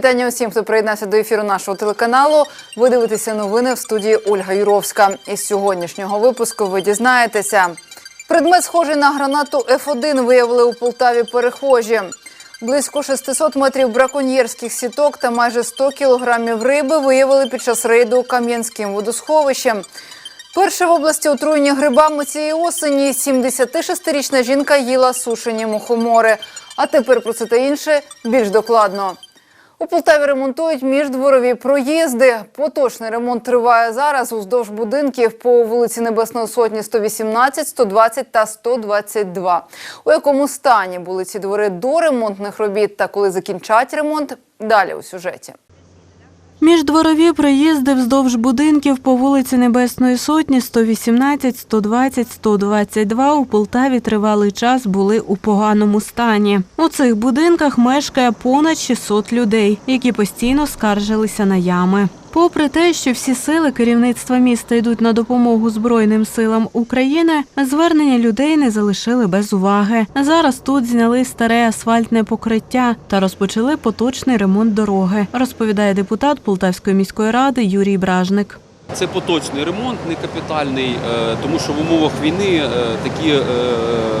вітання усім, хто приєднався до ефіру нашого телеканалу. Ви дивитеся новини в студії Ольга Юровська. Із сьогоднішнього випуску ви дізнаєтеся. Предмет, схожий на гранату Ф1, виявили у Полтаві перехожі. Близько 600 метрів браконьєрських сіток та майже 100 кілограмів риби виявили під час рейду Кам'янським водосховищем. Перше в області отруєння грибами цієї осені 76-річна жінка їла сушені мухомори. А тепер про це та інше більш докладно. У Полтаві ремонтують міждворові проїзди. Поточний ремонт триває зараз уздовж будинків по вулиці Небесної Сотні 118, 120 та 122. У якому стані були ці двори до ремонтних робіт та коли закінчать ремонт, далі у сюжеті. Міждворові проїзди вздовж будинків по вулиці Небесної Сотні 118, 120, 122 у Полтаві тривалий час були у поганому стані. У цих будинках мешкає понад 600 людей, які постійно скаржилися на ями. Попри те, що всі сили керівництва міста йдуть на допомогу Збройним силам України, звернення людей не залишили без уваги. Зараз тут зняли старе асфальтне покриття та розпочали поточний ремонт дороги, розповідає депутат Полтавської міської ради Юрій Бражник. Це поточний ремонт, не капітальний, е, тому що в умовах війни е, такі е,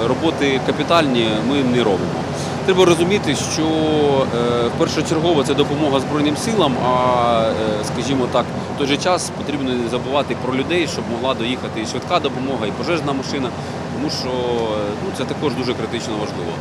роботи капітальні ми не робимо. Треба розуміти, що е, першочергово це допомога Збройним силам, а е, скажімо так, в той же час потрібно не забувати про людей, щоб могла доїхати і швидка допомога, і пожежна машина, тому що е, ну, це також дуже критично важливо.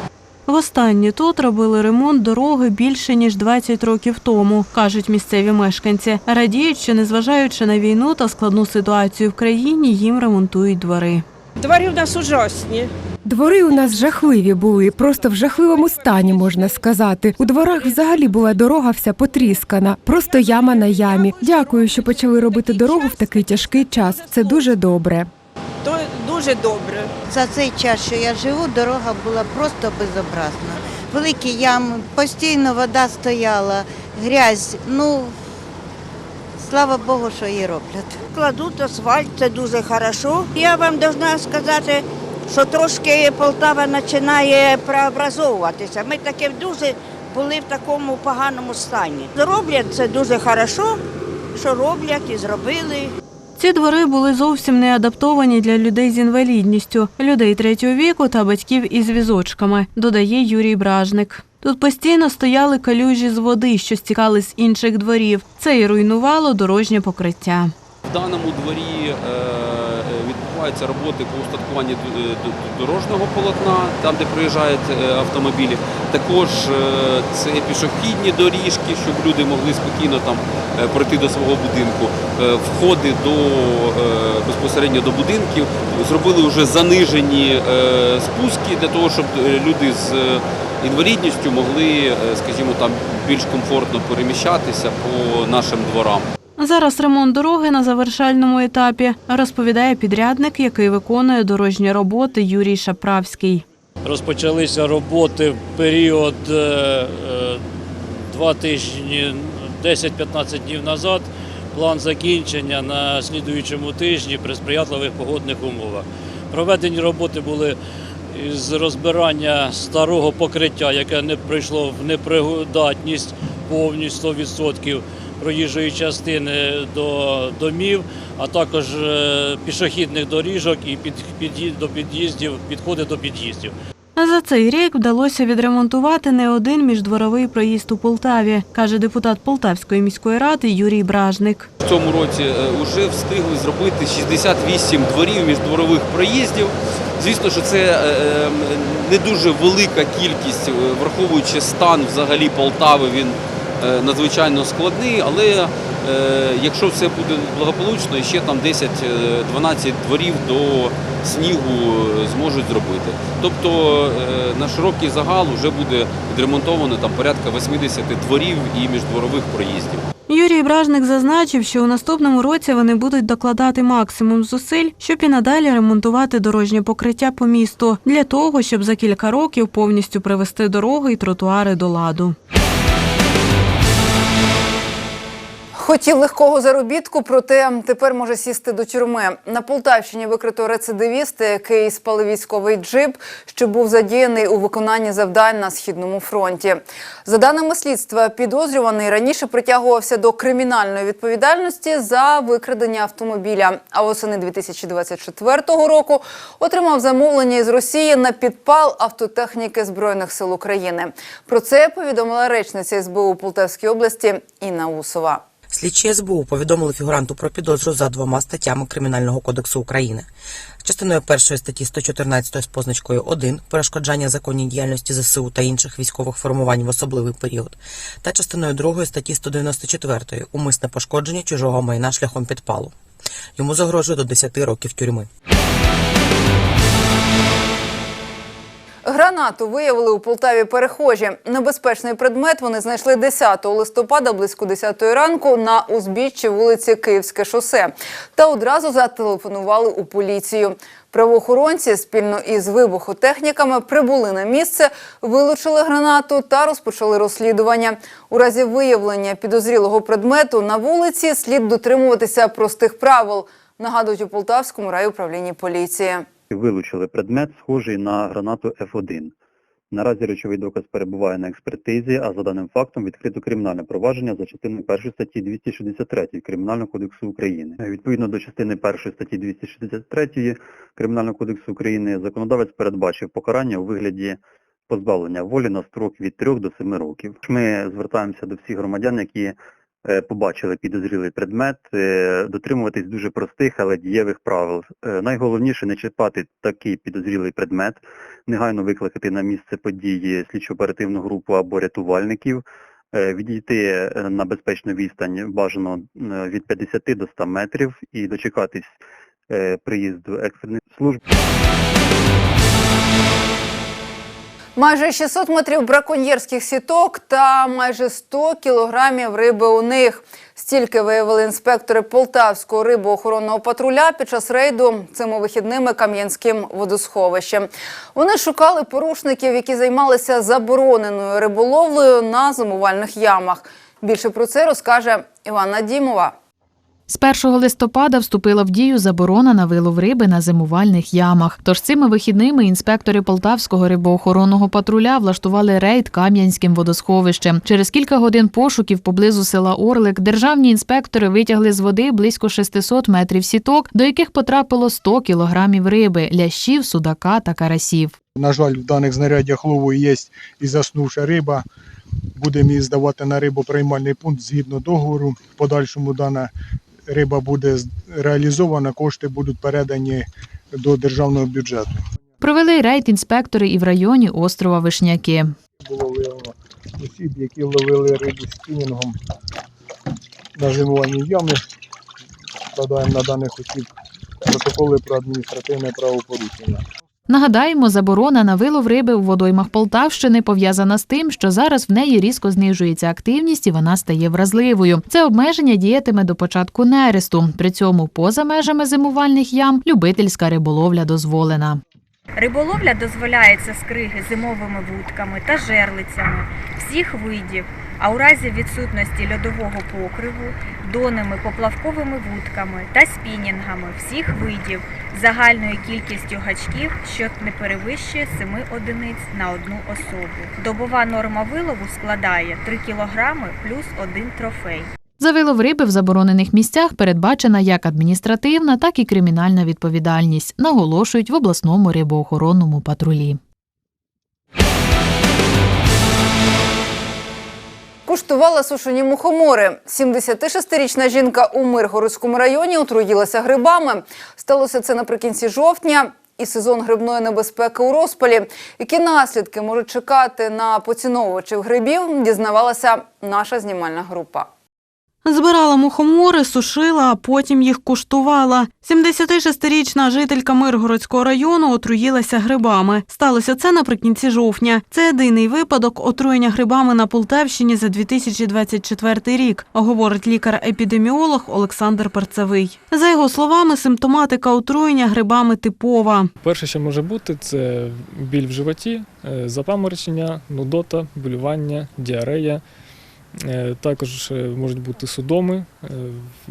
Востаннє тут робили ремонт дороги більше ніж 20 років тому, кажуть місцеві мешканці. Радіють, що незважаючи на війну та складну ситуацію в країні, їм ремонтують двори. Двори у нас ужасні. Двори у нас жахливі були, просто в жахливому стані можна сказати. У дворах взагалі була дорога вся потріскана, просто яма на ямі. Дякую, що почали робити дорогу в такий тяжкий час. Це дуже добре. То дуже добре. За цей час, що я живу, дорога була просто безобразна. Великі ями, постійно вода стояла, грязь. Ну, слава Богу, що її роблять. Кладуть асфальт, це дуже хорошо. Я вам должна сказати, що трошки Полтава починає преобразовуватися. Ми таке дуже були в такому поганому стані. Роблять це дуже хорошо, що роблять і зробили. Ці двори були зовсім не адаптовані для людей з інвалідністю, людей третього віку та батьків із візочками, додає Юрій Бражник. Тут постійно стояли калюжі з води, що стікали з інших дворів. Це і руйнувало дорожнє покриття. В даному дворі е, відбуваються роботи по устаткуванню д- д- дорожнього полотна, там де проїжджають е, автомобілі. Також е, це пішохідні доріжки, щоб люди могли спокійно там е, пройти до свого будинку. Е, Входи до е, безпосередньо до будинків зробили вже занижені е, спуски для того, щоб е, люди з е, інвалідністю могли, е, скажімо, там більш комфортно переміщатися по нашим дворам. Зараз ремонт дороги на завершальному етапі, розповідає підрядник, який виконує дорожні роботи Юрій Шаправський. Розпочалися роботи в період е, е, два тижні, 10-15 днів назад. План закінчення на слідуючому тижні при сприятливих погодних умовах. Проведені роботи були з розбирання старого покриття, яке не прийшло в непригодатність повністю 100% проїжджої частини до домів, а також е, пішохідних доріжок і під, під'їзд- до під'їздів, підходи до під'їздів. За цей рік вдалося відремонтувати не один міждворовий проїзд у Полтаві, каже депутат Полтавської міської ради Юрій Бражник. В цьому році вже встигли зробити 68 дворів міждворових проїздів. Звісно, що це е, е, не дуже велика кількість, е, враховуючи стан взагалі Полтави, він е, надзвичайно складний, але е, якщо все буде благополучно, ще там 10-12 дворів до снігу е, зможуть зробити. Тобто е, на широкий загал вже буде відремонтовано там порядка 80 дворів і міждворових проїздів. Юрій Бражник зазначив, що у наступному році вони будуть докладати максимум зусиль, щоб і надалі ремонтувати дорожнє покриття по місту для того, щоб за кілька років повністю привести дороги і тротуари до ладу. Хотів легкого заробітку, проте тепер може сісти до тюрми. На Полтавщині викрито рецидивіста, який спалив військовий джип, що був задіяний у виконанні завдань на східному фронті. За даними слідства, підозрюваний раніше притягувався до кримінальної відповідальності за викрадення автомобіля. А восени 2024 року отримав замовлення із Росії на підпал автотехніки збройних сил України. Про це повідомила речниця СБУ Полтавській області Інна Усова. Слідчі СБУ повідомили фігуранту про підозру за двома статтями Кримінального кодексу України. Частиною першої статті 114 з позначкою 1 перешкоджання законній діяльності ЗСУ та інших військових формувань в особливий період, та частиною другої статті 194 умисне пошкодження чужого майна шляхом підпалу. Йому загрожує до 10 років тюрми. Гранату виявили у Полтаві перехожі. Небезпечний предмет вони знайшли 10 листопада близько 10 ранку на узбіччі вулиці Київське шосе та одразу зателефонували у поліцію. Правоохоронці спільно із вибухотехніками прибули на місце, вилучили гранату та розпочали розслідування. У разі виявлення підозрілого предмету на вулиці слід дотримуватися простих правил. Нагадують у Полтавському райуправлінні поліції. Вилучили предмет, схожий на гранату F1. Наразі речовий доказ перебуває на експертизі, а за даним фактом відкрито кримінальне провадження за частиною 1 статті 263 Кримінального кодексу України. Відповідно до частини 1 статті 263 Кримінального кодексу України законодавець передбачив покарання у вигляді позбавлення волі на строк від 3 до 7 років. Ми звертаємося до всіх громадян, які побачили підозрілий предмет, е, дотримуватись дуже простих, але дієвих правил. Е, Найголовніше не чіпати такий підозрілий предмет, негайно викликати на місце події слідчо-оперативну групу або рятувальників, е, відійти е, на безпечну відстань бажано е, від 50 до 100 метрів і дочекатись е, приїзду екстрених служб. Майже 600 метрів браконьєрських сіток та майже 100 кілограмів риби у них. Стільки виявили інспектори Полтавського рибоохоронного патруля під час рейду цими вихідними Кам'янським водосховищем. Вони шукали порушників, які займалися забороненою риболовлею на зимувальних ямах. Більше про це розкаже Іванна Дімова. З 1 листопада вступила в дію заборона на вилов риби на зимувальних ямах. Тож цими вихідними інспектори Полтавського рибоохоронного патруля влаштували рейд Кам'янським водосховищем. Через кілька годин пошуків поблизу села Орлик державні інспектори витягли з води близько 600 метрів сіток, до яких потрапило 100 кілограмів риби, лящів, судака та карасів. На жаль, в даних знаряддях лову є і заснувша риба. Будемо її здавати на рибоприймальний пункт згідно договору. В подальшому дана риба буде реалізована, кошти будуть передані до державного бюджету. Провели рейд інспектори і в районі острова Вишняки. Було виявлено осіб, які ловили рибу спінінгом на зимуванні ями. Складаємо на даних осіб протоколи про адміністративне правопорушення. Нагадаємо, заборона на вилов риби у водоймах Полтавщини пов'язана з тим, що зараз в неї різко знижується активність і вона стає вразливою. Це обмеження діятиме до початку нересту. При цьому поза межами зимувальних ям любительська риболовля дозволена. Риболовля дозволяється з криги зимовими вудками та жерлицями всіх видів, а у разі відсутності льодового покриву донними поплавковими вудками та спінінгами всіх видів загальною кількістю гачків, що не перевищує 7 одиниць на одну особу. Добова норма вилову складає 3 кг плюс 1 трофей. За вилов риби в заборонених місцях передбачена як адміністративна, так і кримінальна відповідальність, наголошують в обласному рибоохоронному патрулі. Куштувала сушені мухомори. 76-річна жінка у Миргородському районі отруїлася грибами. Сталося це наприкінці жовтня. І сезон грибної небезпеки у розпалі. Які наслідки можуть чекати на поціновувачів грибів, дізнавалася наша знімальна група. Збирала мухомори, сушила, а потім їх куштувала. 76-річна жителька Миргородського району отруїлася грибами. Сталося це наприкінці жовтня. Це єдиний випадок отруєння грибами на Полтавщині за 2024 рік, говорить лікар-епідеміолог Олександр Перцевий. За його словами, симптоматика отруєння грибами типова. Перше, що може бути, це біль в животі, е, запаморочення, нудота, болювання, діарея, Також е, можуть бути судоми, е,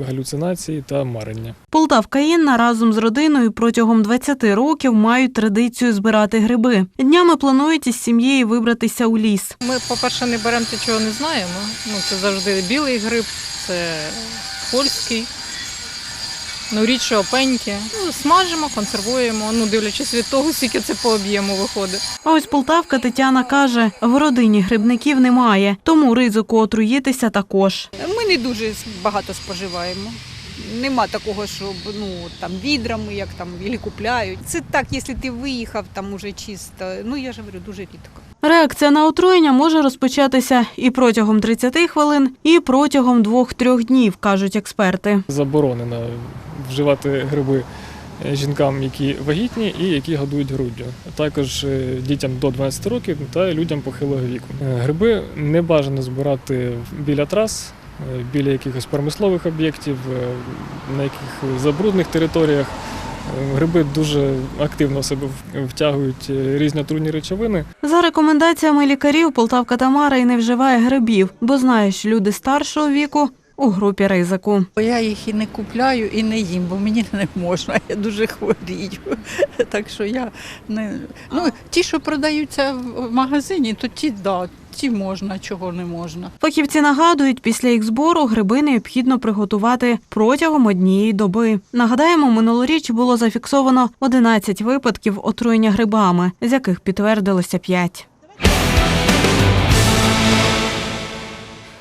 галюцинації та марення. Полтавка Інна разом з родиною протягом 20 років мають традицію збирати гриби. Днями планують із сім'єю вибратися у ліс. Ми, по-перше, не беремо те, чого не знаємо. Ну, це завжди білий гриб, це польський. Ну, рідше опеньки. Ну, смажимо, консервуємо, ну, дивлячись від того, скільки це по об'єму виходить. А ось полтавка Тетяна каже, в родині грибників немає, тому ризику отруїтися також. Ми не дуже багато споживаємо. Нема такого, щоб ну там відрами, як там і купляють. Це так, якщо ти виїхав там уже чисто. Ну я ж говорю, дуже рідко. Реакція на отруєння може розпочатися і протягом 30 хвилин, і протягом 2-3 днів, кажуть експерти. Заборонено вживати гриби е, жінкам, які вагітні і які годують груддю. Також е, дітям до 12 років та людям похилого віку. Е, Гриби не бажано збирати біля трас, біля якихось промислових об'єктів, е, на яких забрудних територіях. Е, Гриби дуже активно в себе втягують е, різні отруйні речовини. За рекомендаціями лікарів, Полтавка Тамара і не вживає грибів, бо знає, що люди старшого віку у групі ризику. Я їх і не купляю, і не їм, бо мені не можна. Я дуже хворію. Так що я не ну ті, що продаються в магазині, то ті да, ті можна, чого не можна. Фахівці нагадують, після їх збору гриби необхідно приготувати протягом однієї доби. Нагадаємо, минулоріч було зафіксовано 11 випадків отруєння грибами, з яких підтвердилося 5.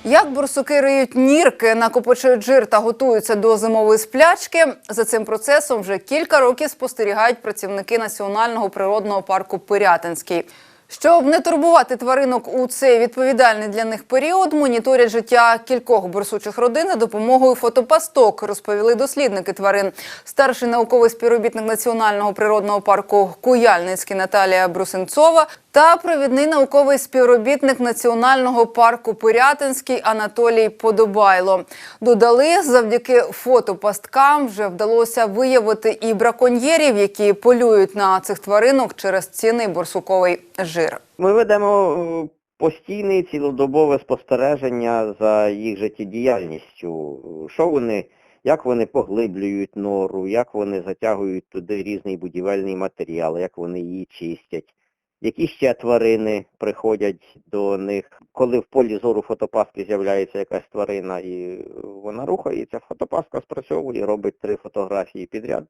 Як борсуки риють нірки, накопичують жир та готуються до зимової сплячки, за цим процесом вже кілька років спостерігають працівники Національного природного парку Пирятинський. Щоб не турбувати тваринок у цей відповідальний для них період, моніторять життя кількох борсучих родин допомогою фотопасток, розповіли дослідники тварин. Старший науковий співробітник Національного природного парку Куяльницький Наталія Брусенцова та провідний науковий співробітник Національного парку Пирятинський Анатолій Подобайло. Додали, завдяки фотопасткам вже вдалося виявити і браконьєрів, які полюють на цих тваринок через цінний борсуковий жир. Ми ведемо е, постійне цілодобове спостереження за їх життєдіяльністю. Що вони, як вони поглиблюють нору, як вони затягують туди різний будівельний матеріал, як вони її чистять, які ще тварини приходять до них. Коли в полі зору фотопаски з'являється якась тварина і вона рухається, фотопаска спрацьовує, робить три фотографії підряд.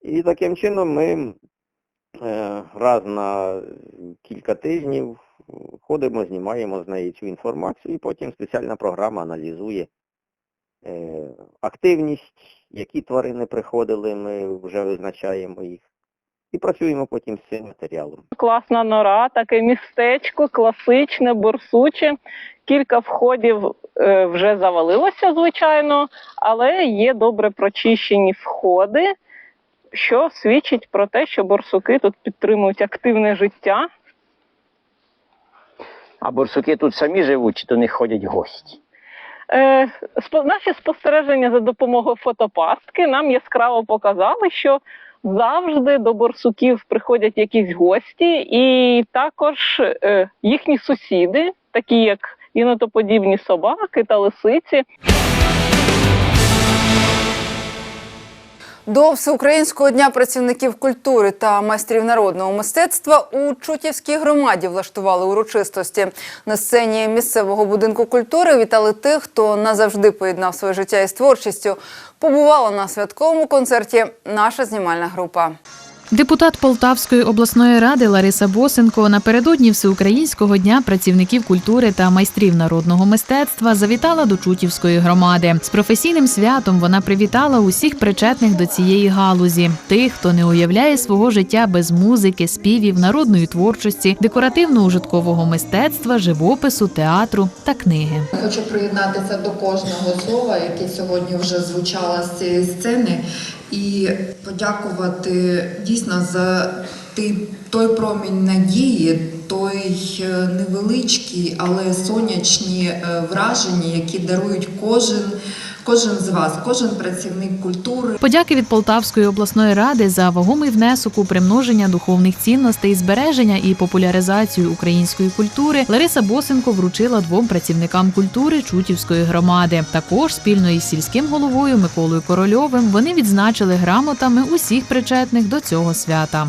І таким чином ми е, раз на кілька тижнів ходимо, знімаємо з неї цю інформацію, і потім спеціальна програма аналізує е, активність, які тварини приходили, ми вже визначаємо їх. І працюємо потім з цим матеріалом. Класна нора, таке містечко, класичне, борсуче. Кілька входів е, вже завалилося, звичайно, але є добре прочищені входи, що свідчить про те, що борсуки тут підтримують активне життя. А борсуки тут самі живуть, чи до них ходять гості? Е, наші спостереження за допомогою фотопастки нам яскраво показали, що завжди до борсуків приходять якісь гості, і також е, їхні сусіди, такі як інотоподібні собаки та лисиці. До Всеукраїнського дня працівників культури та майстрів народного мистецтва у Чутівській громаді влаштували урочистості. На сцені місцевого будинку культури вітали тих, хто назавжди поєднав своє життя із творчістю. Побувала на святковому концерті наша знімальна група. Депутат Полтавської обласної ради Лариса Босенко напередодні Всеукраїнського дня працівників культури та майстрів народного мистецтва завітала до Чутівської громади. З професійним святом вона привітала усіх причетних до цієї галузі, тих, хто не уявляє свого життя без музики, співів, народної творчості, декоративно-ужиткового мистецтва, живопису, театру та книги. Хочу приєднатися до кожного слова, яке сьогодні вже звучало з цієї сцени, і подякувати дійсно за той, той промінь надії, той е, невеличкий, але сонячні е, враження, які дарують кожен кожен з вас, кожен працівник культури. Подяки від Полтавської обласної ради за вагомий внесок у примноження духовних цінностей, збереження і популяризацію української культури Лариса Босенко вручила двом працівникам культури Чутівської громади. Також спільно із сільським головою Миколою Корольовим вони відзначили грамотами усіх причетних до цього свята.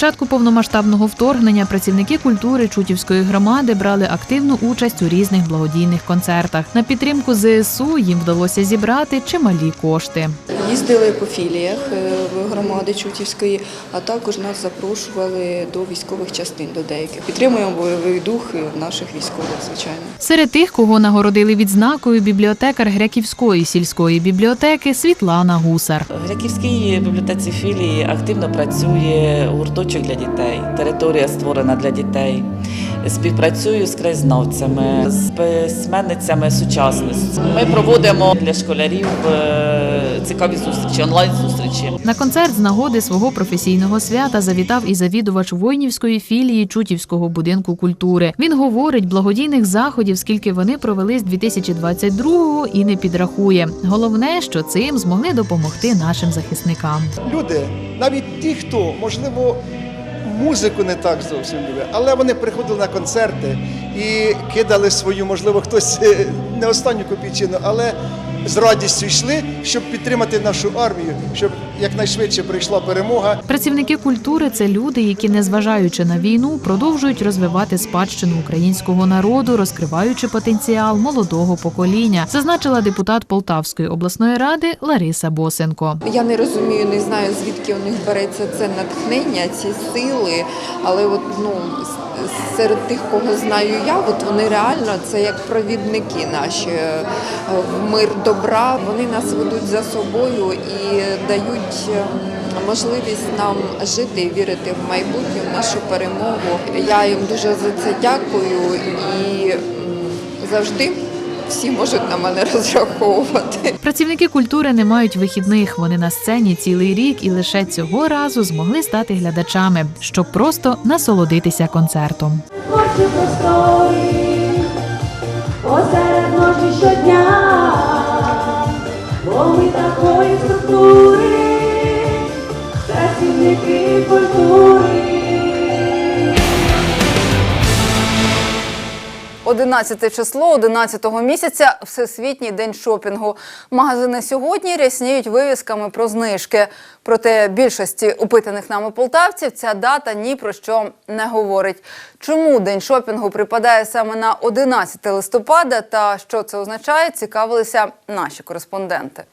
Початку повномасштабного вторгнення працівники культури Чутівської громади брали активну участь у різних благодійних концертах. На підтримку ЗСУ їм вдалося зібрати чималі кошти. Їздили по філіях е, в громади Чутівської, а також нас запрошували до військових частин до деяких. Підтримуємо бойовий дух наших військових, звичайно. Серед тих, кого нагородили відзнакою, бібліотекар Гряківської сільської бібліотеки Світлана Гусар. В Гряківській бібліотеці філії активно працює гурточок для дітей. Територія створена для дітей. Співпрацюю з краєзнавцями, з письменницями сучасності. Ми проводимо для школярів е, цікаві зустрічі, онлайн зустрічі. На концерт з нагоди свого професійного свята завітав і завідувач воїнівської філії Чутівського будинку культури. Він говорить, благодійних заходів, скільки вони провели з 2022-го і не підрахує. Головне, що цим змогли допомогти нашим захисникам. Люди, навіть ті, хто, можливо, музику не так зовсім любили, але вони приходили на концерти і кидали свою, можливо, хтось е, не останню копійчину, але з радістю йшли, щоб підтримати нашу армію, щоб якнайшвидше прийшла перемога. Працівники культури це люди, які, незважаючи на війну, продовжують розвивати спадщину українського народу, розкриваючи потенціал молодого покоління, зазначила депутат Полтавської обласної ради Лариса Босенко. Я не розумію, не знаю звідки у них береться це натхнення, ці сили, але от ну серед тих, кого знаю я, от вони реально це як провідники наші е, в мир добра. Вони нас ведуть за собою і дають ем, можливість нам жити і вірити в майбутнє, в нашу перемогу. Я їм дуже за це дякую і завжди всі можуть на мене розраховувати. Працівники культури не мають вихідних. Вони на сцені цілий рік і лише цього разу змогли стати глядачами, щоб просто насолодитися концертом. Творчі простори, посеред ночі щодня, бо ми такої структури, 11 число 11 місяця Всесвітній день шопінгу. Магазини сьогодні рясніють вивісками про знижки. Проте більшості опитаних нами полтавців ця дата ні про що не говорить. Чому день шопінгу припадає саме на 11 листопада та що це означає, цікавилися наші кореспонденти.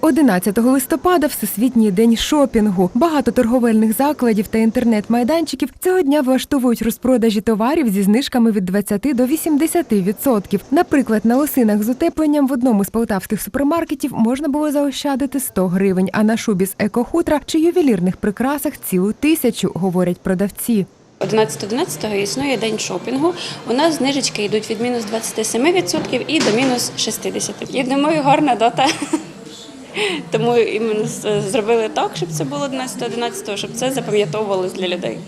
11 листопада Всесвітній день шопінгу. Багато торговельних закладів та інтернет-майданчиків цього дня влаштовують розпродажі товарів зі знижками від 20 до 80%. Наприклад, на лосинах з утепленням в одному з полтавських супермаркетів можна було заощадити 100 гривень, а на шубі з екохутра чи ювелірних прикрасах цілу тисячу, говорять продавці. 11.11 існує день шопінгу. У нас знижечки йдуть від мінус 27% і до мінус 60%. Я думаю, гарна дата. Тому іменно зробили так, щоб це було 11.11, щоб це запам'ятовувалось для людей.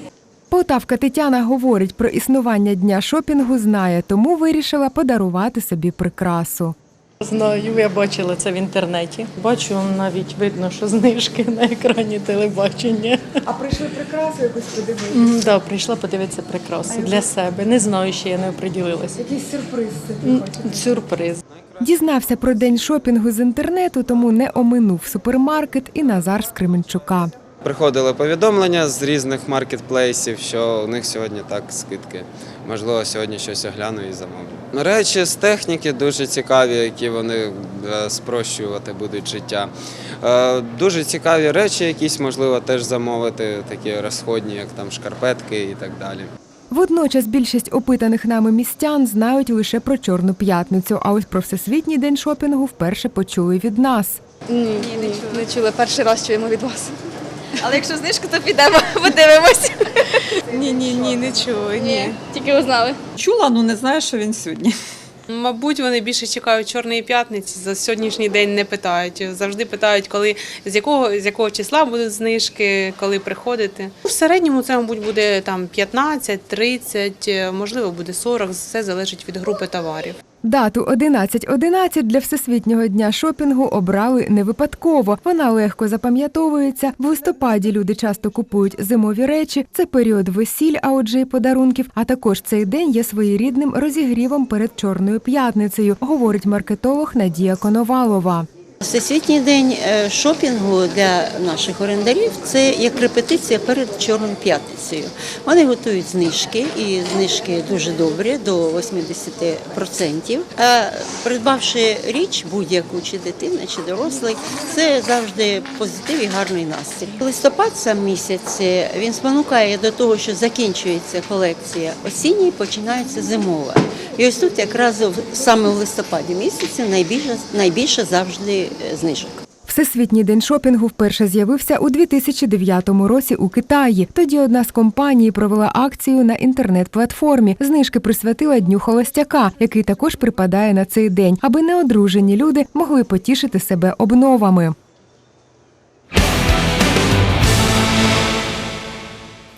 Полтавка Тетяна говорить про існування дня шопінгу, знає, тому вирішила подарувати собі прикрасу. Знаю, я бачила це в інтернеті. Бачу, навіть видно, що знижки на екрані телебачення. А прийшли прикрасу якось подивитися? М, Да, прийшла подивитися прикраси для себе. Не знаю, ще я не оприділилася. Якийсь сюрприз М, Сюрприз. Дізнався про день шопінгу з інтернету, тому не оминув супермаркет і Назар з Кременчука. Приходили повідомлення з різних маркетплейсів, що у них сьогодні так скидки. Можливо, сьогодні щось огляну і замовлю. Речі з техніки дуже цікаві, які вони е, спрощувати будуть життя. Е, Дуже цікаві речі, якісь можливо теж замовити, такі розходні, як там шкарпетки і так далі. Водночас більшість опитаних нами містян знають лише про Чорну п'ятницю, а ось про Всесвітній день шопінгу вперше почули від нас. Ні, не чули. Не чули. Перший раз чуємо від вас. Але якщо знижку, то підемо, подивимось. Ні, ні, ні, не чули. Ні. Тільки узнали. Чула, ну не знаю, що він сьогодні. Мабуть, вони більше чекають чорної п'ятниці. За сьогоднішній день не питають. Завжди питають, коли з якого з якого числа будуть знижки, коли приходити. В середньому це, мабуть, буде там 15, 30, можливо, буде 40, Все залежить від групи товарів. Дату 11.11 для Всесвітнього дня шопінгу обрали не випадково. Вона легко запам'ятовується. В листопаді люди часто купують зимові речі. Це період весіль, а отже й подарунків. А також цей день є своєрідним розігрівом перед Чорною п'ятницею, говорить маркетолог Надія Коновалова. Всесвітній день е, шопінгу для наших орендарів це як репетиція перед Чорною п'ятницею. Вони готують знижки, і знижки дуже добрі, до 80%. А придбавши річ будь-яку, чи дитина, чи дорослий, це завжди позитив і гарний настрій. Листопад сам місяць е, він спонукає до того, що закінчується колекція осінній, починається зимова. І ось тут якраз саме в листопаді місяці найбільше, найбільше завжди знижок. Всесвітній день шопінгу вперше з'явився у 2009 році у Китаї. Тоді одна з компаній провела акцію на інтернет-платформі. Знижки присвятила дню холостяка, який також припадає на цей день, аби неодружені люди могли потішити себе обновами.